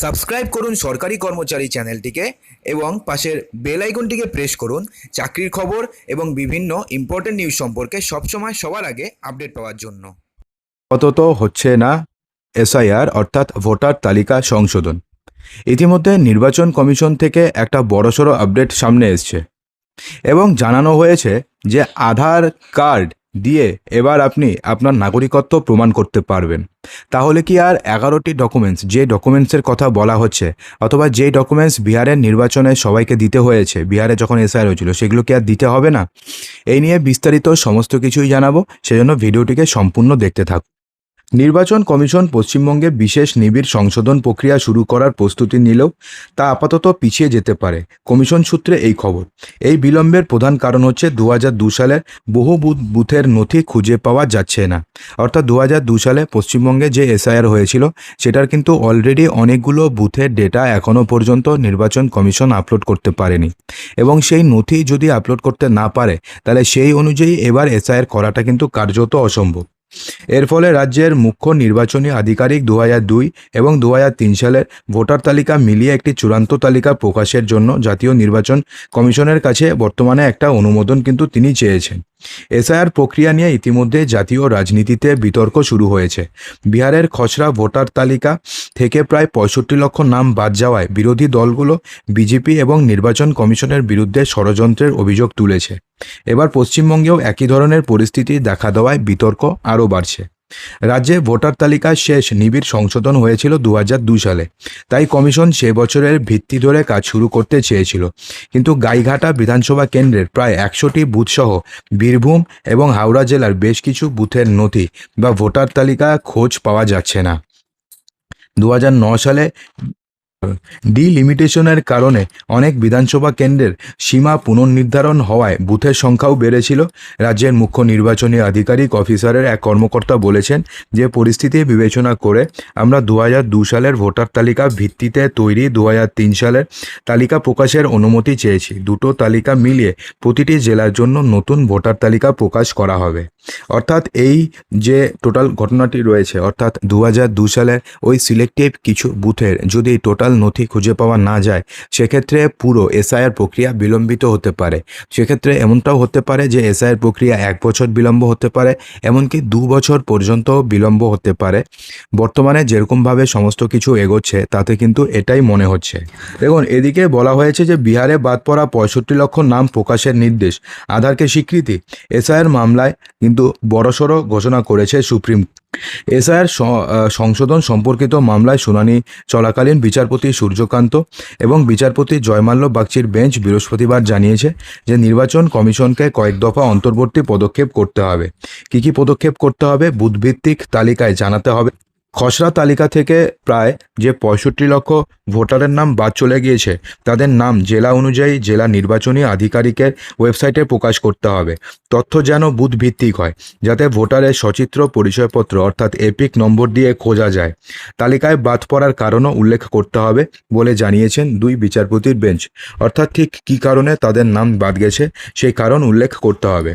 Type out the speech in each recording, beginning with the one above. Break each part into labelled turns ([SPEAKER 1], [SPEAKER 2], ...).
[SPEAKER 1] Subscribe করুন সরকারি কর্মচারী চ্যানেলটিকে এবং পাশের বেল আইকনটিকে প্রেস করুন, চাকরির খবর এবং বিভিন্ন ইম্পর্টেন্ট নিউজ সম্পর্কে সবসময় সবার আগে আপডেট পাওয়ার জন্য।
[SPEAKER 2] আপাতত হচ্ছে না এসআইআর, অর্থাৎ ভোটার তালিকা সংশোধন। ইতিমধ্যে নির্বাচন কমিশন থেকে একটা বড়সড় আপডেট সামনে এসছে এবং জানানো হয়েছে যে আধার কার্ড দিয়ে এবার আপনি আপনার নাগরিকত্ব প্রমাণ করতে পারবেন। তাহলে কি আর এগারোটি ডকুমেন্টস যে ডকুমেন্টসের কথা বলা হচ্ছে, অথবা যে ডকুমেন্টস বিহারের নির্বাচনে সবাইকে দিতে হয়েছে, বিহারে যখন এসআর হয়েছিল, সেগুলো কি আর দিতে হবে না? এই নিয়ে বিস্তারিত সমস্ত কিছুই জানাব, সেজন্য ভিডিওটিকে সম্পূর্ণ দেখতে থাকুন। নির্বাচন কমিশন পশ্চিমবঙ্গে বিশেষ নিবিড় সংশোধন প্রক্রিয়া শুরু করার প্রস্তুতি নিলেও তা আপাতত পিছিয়ে যেতে পারে, কমিশন সূত্রে এই খবর। এই বিলম্বের প্রধান কারণ হচ্ছে দু হাজার দু সালের বহু বুথ বুথের নথি খুঁজে পাওয়া যাচ্ছে না। অর্থাৎ দু হাজার দু সালে পশ্চিমবঙ্গে যে এসআইআর হয়েছিল, সেটার কিন্তু অলরেডি অনেকগুলো বুথের ডেটা এখনও পর্যন্ত নির্বাচন কমিশন আপলোড করতে পারেনি। এবং সেই নথি যদি আপলোড করতে না পারে, তাহলে সেই অনুযায়ী এবার এসআইআর করাটা কিন্তু কার্যত অসম্ভব। এর ফলে রাজ্যের মুখ্য নির্বাচনী আধিকারিক দু দুই এবং দু তিন সালের ভোটার তালিকা মিলিয়ে একটি চূড়ান্ত তালিকা প্রকাশের জন্য জাতীয় নির্বাচন কমিশনের কাছে বর্তমানে একটা অনুমোদন কিন্তু তিনি চেয়েছেন। এসআইআর প্রক্রিয়া নিয়ে ইতিমধ্যে জাতীয় রাজনীতিতে বিতর্ক শুরু হয়েছে। বিহারের খসড়া ভোটার তালিকা থেকে প্রায় পঁয়ষট্টি লক্ষ নাম বাদ যাওয়ায় বিরোধী দলগুলো বিজেপি এবং নির্বাচন কমিশনের বিরুদ্ধে ষড়যন্ত্রের অভিযোগ তুলেছে। এবার পশ্চিমবঙ্গেও একই ধরনের পরিস্থিতি দেখা দেওয়ায় বিতর্ক আরও বাড়ছে। রাজ্যে ভোটার তালিকার শেষ নিবিড় সংশোধন হয়েছিল দু সালে। তাই কমিশন সে বছরের ভিত্তি ধরে কাজ শুরু করতে চেয়েছিল। কিন্তু গাইঘাটা বিধানসভা কেন্দ্রের প্রায় একশোটি বুথসহ বীরভূম এবং হাওড়া জেলার বেশ কিছু বুথের নথি বা ভোটার তালিকা খোঁজ পাওয়া যাচ্ছে না। দু সালে ডিলিমিটেশনের কারণে অনেক বিধানসভা কেন্দ্রের সীমা পুনর্নির্ধারণ হওয়ায় বুথের সংখ্যাও বেড়েছিল। রাজ্যের মুখ্য নির্বাচনী আধিকারিক অফিসারের এক কর্মকর্তা বলেছেন যে পরিস্থিতি বিবেচনা করে আমরা দু সালের ভোটার তালিকা ভিত্তিতে তৈরি দু সালের তালিকা প্রকাশের অনুমতি চেয়েছি। দুটো তালিকা মিলিয়ে প্রতিটি জেলার জন্য নতুন ভোটার তালিকা প্রকাশ করা হবে। অর্থাৎ এই যে টোটাল ঘটনাটি রয়েছে, অর্থাৎ দু দু সালের ওই সিলেক্টিভ কিছু বুথের যদি টোটাল নথি খুঁজে পাওয়া না যায়, সেক্ষেত্রে পুরো এসআইআর প্রক্রিয়া বিলম্বিত হতে পারে। সেক্ষেত্রে এমনটাও হতে পারে যে এসআইআর প্রক্রিয়া এক বছর বিলম্ব হতে পারে, এমনকি দু বছর পর্যন্ত বিলম্ব হতে পারে। বর্তমানে যেরকমভাবে সমস্ত কিছু এগোচ্ছে, তাতে কিন্তু এটাই মনে হচ্ছে। দেখুন, এদিকে বলা হয়েছে যে বিহারে বাদ পড়া পঁয়ষট্টি লক্ষ নাম প্রকাশের নির্দেশ। আধারকে স্বীকৃতি। এসআইআর মামলায় কিন্তু বড়সড় ঘোষণা করেছে সুপ্রিম। এসআইআর সংশোধন সম্পর্কিত মামলায় শুনানি চলাকালীন বিচারপতি সূর্যকান্ত এবং বিচারপতি জয়মাল্য বাগচির বেঞ্চ বৃহস্পতিবার জানিয়েছে যে নির্বাচন কমিশনকে কয়েক দফা অন্তর্বর্তী পদক্ষেপ করতে হবে। কি কি পদক্ষেপ করতে হবে বুধভিত্তিক তালিকায় জানাতে হবে। খসড়া তালিকা থেকে প্রায় যে পঁয়ষট্টি লক্ষ ভোটারের নাম বাদ চলে গিয়েছে, তাদের নাম জেলা অনুযায়ী জেলা নির্বাচনী আধিকারিকের ওয়েবসাইটে প্রকাশ করতে হবে। তথ্য যেন বুথ ভিত্তিক হয়, যাতে ভোটারের সচিত্র, পরিচয়পত্র অর্থাৎ এপিক নম্বর দিয়ে খোঁজা যায়। তালিকায় বাদ পড়ার কারণও উল্লেখ করতে হবে বলে জানিয়েছেন দুই বিচারপতির বেঞ্চ। অর্থাৎ ঠিক কী কারণে তাদের নাম বাদ গেছে, সেই কারণ উল্লেখ করতে হবে।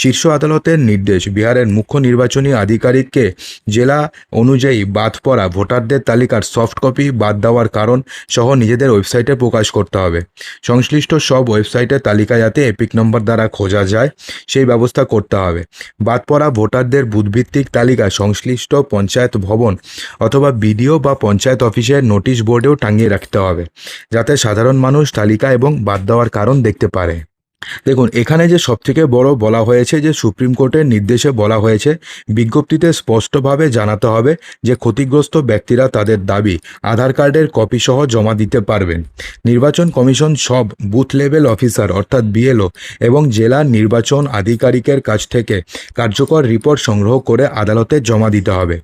[SPEAKER 2] শীর্ষ আদালতের নির্দেশ, বিহারের মুখ্য নির্বাচনী আধিকারিককে জেলা অনুযায়ী বাদ পড়া ভোটারদের তালিকার সফট কপি বাদ দেওয়ার কারণ সহ নিজেদের ওয়েবসাইটে প্রকাশ করতে হবে। সংশ্লিষ্ট সব ওয়েবসাইটের তালিকা যাতে এপিক নম্বর দ্বারা খোঁজা যায়, সেই ব্যবস্থা করতে হবে। বাদ পড়া ভোটারদের বুথভিত্তিক তালিকা, সংশ্লিষ্ট পঞ্চায়েত ভবন অথবা বিডিও বা পঞ্চায়েত অফিসের নোটিশ বোর্ডেও টাঙিয়ে রাখতে হবে, যাতে সাধারণ মানুষ তালিকা এবং বাদ দেওয়ার কারণ দেখতে পারে। দেখুন, এখানে যে সবথেকে বড় বলা হয়েছে যে সুপ্রিম কোর্টের নির্দেশে বলা হয়েছে, বিজ্ঞপ্তিতে স্পষ্টভাবে জানাতে হবে যে ক্ষতিগ্রস্ত ব্যক্তিরা তাদের দাবি, আধার কার্ডের কপি সহ জমা দিতে পারবেন। নির্বাচন কমিশন সব বুথ লেভেল অফিসার, অর্থাৎ বিএলও এবং জেলা নির্বাচন আধিকারিকের কাছ থেকে কার্যকর রিপোর্ট সংগ্রহ করে আদালতে জমা দিতে হবে।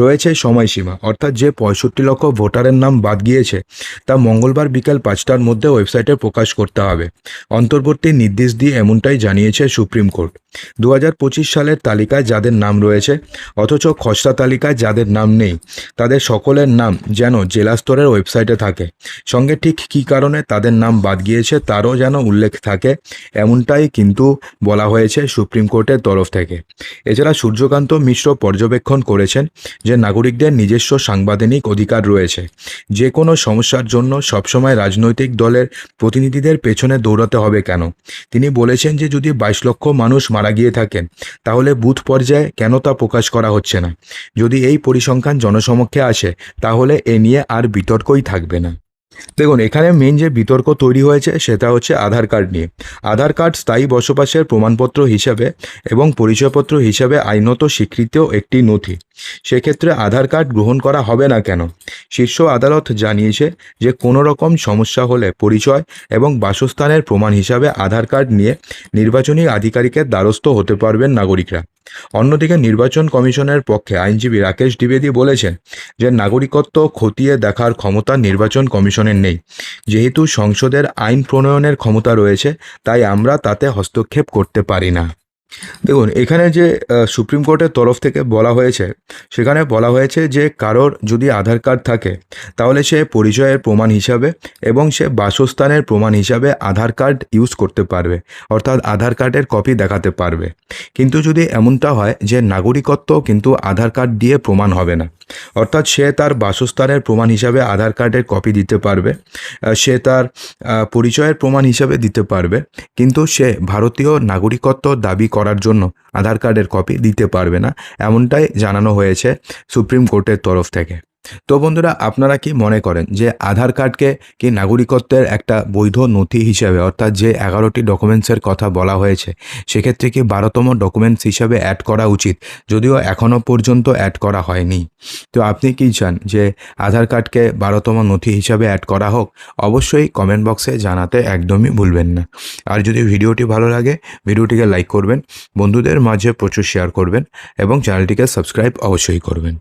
[SPEAKER 2] রয়েছে সময়সীমা, অর্থাৎ যে পঁয়ষট্টি লক্ষ ভোটারের নাম বাদ গিয়েছে, তা মঙ্গলবার বিকেল পাঁচটার মধ্যে ওয়েবসাইটে প্রকাশ করতে হবে। অন্তর্বর্তী নির্দেশ দিয়ে এমনটাই জানিয়েছে সুপ্রিম কোর্ট। দু হাজার পঁচিশ সালের তালিকায় যাদের নাম রয়েছে, অথচ খসড়া তালিকায় যাদের নাম নেই, তাদের সকলের নাম যেন জেলা স্তরের ওয়েবসাইটে থাকে। সঙ্গে ঠিক কী কারণে তাদের নাম বাদ গিয়েছে তারও যেন উল্লেখ থাকে, এমনটাই কিন্তু বলা হয়েছে সুপ্রিম কোর্টের তরফ থেকে। এছাড়া সূর্যকান্ত মিশ্র পর্যবেক্ষণ করেছেন যে নাগরিকদের নিজস্ব সাংবিধানিক অধিকার রয়েছে। যে কোনো সমস্যার জন্য সবসময় রাজনৈতিক দলের প্রতিনিধিদের পেছনে দৌড়াতে হবে কেন? তিনি বলেছেন যে যদি বাইশ লক্ষ মানুষ মারা গিয়ে থাকেন, তাহলে বুথ পর্যায়ে কেন তা প্রকাশ করা হচ্ছে না? যদি এই পরিসংখ্যান জনসমক্ষে আসে, তাহলে এ নিয়ে আর বিতর্কই থাকবে না। দেখুন, এখানে মেন যে বিতর্ক তৈরি হয়েছে, সেটা হচ্ছে আধার কার্ড নিয়ে। আধার কার্ড স্থায়ী বসবাসের প্রমাণপত্র হিসাবে এবং পরিচয়পত্র হিসাবে আইনত স্বীকৃত একটি নথি। সেক্ষেত্রে আধার কার্ড গ্রহণ করা হবে না কেন? শীর্ষ আদালত জানিয়েছে যে কোনো রকম সমস্যা হলে পরিচয় এবং বাসস্থানের প্রমাণ হিসাবে আধার কার্ড নিয়ে নির্বাচনী আধিকারিকের দ্বারস্থ হতে পারবেন নাগরিকরা। অন্যদিকে নির্বাচন কমিশনের পক্ষে আইনজীবী রাকেশ দ্বিবেদী বলেছেন যে নাগরিকত্ব খতিয়ে দেখার ক্ষমতা নির্বাচন কমিশনের নেই। যেহেতু সংসদের আইন প্রণয়নের ক্ষমতা রয়েছে, তাই আমরা তাতে হস্তক্ষেপ করতে পারি না। দেখুন, এখানে যে সুপ্রিম কোর্টের তরফ থেকে বলা হয়েছে, সেখানে বলা হয়েছে যে কারোর যদি আধার কার্ড থাকে, তাহলে সে পরিচয়ের প্রমাণ হিসাবে এবং সে বাসস্থানের প্রমাণ হিসাবে আধার কার্ড ইউজ করতে পারবে, অর্থাৎ আধার কার্ডের কপি দেখাতে পারবে। কিন্তু যদি এমনটা হয় যে নাগরিকত্ব কিন্তু আধার কার্ড দিয়ে প্রমাণ হবে না অর্থাৎ সে তার বাসস্থানের প্রমাণ হিসাবে আধার কার্ডের কপি দিতে পারবে সে তার পরিচয়ের প্রমাণ হিসাবে দিতে পারবে, কিন্তু সে ভারতীয় নাগরিকত্ব দাবি করার জন্য আধার কার্ডের কপি দিতে পারবে না, এমনটাই জানানো হয়েছে সুপ্রিম কোর্টের তরফ থেকে। তো বন্ধুরা, আপনারা কি মনে করেন যে আধার কার্ডকে কি নাগরিকত্বের একটা বৈধ নথি হিসাবে, অর্থাৎ যে এগারোটি ডকুমেন্টসের কথা বলা হয়েছে, সেক্ষেত্রে কি বারোতম ডকুমেন্টস হিসাবে অ্যাড করা উচিত? যদিও এখনও পর্যন্ত অ্যাড করা হয়নি। তো আপনি কি চান যে আধার কার্ডকে বারোতম নথি হিসাবে অ্যাড করা হোক? অবশ্যই কমেন্ট বক্সে জানাতে একদমই ভুলবেন না। আর যদি ভিডিওটি ভালো লাগে, ভিডিওটিকে লাইক করবেন, বন্ধুদের মাঝে প্রচুর শেয়ার করবেন এবং চ্যানেলটিকে সাবস্ক্রাইব অবশ্যই করবেন।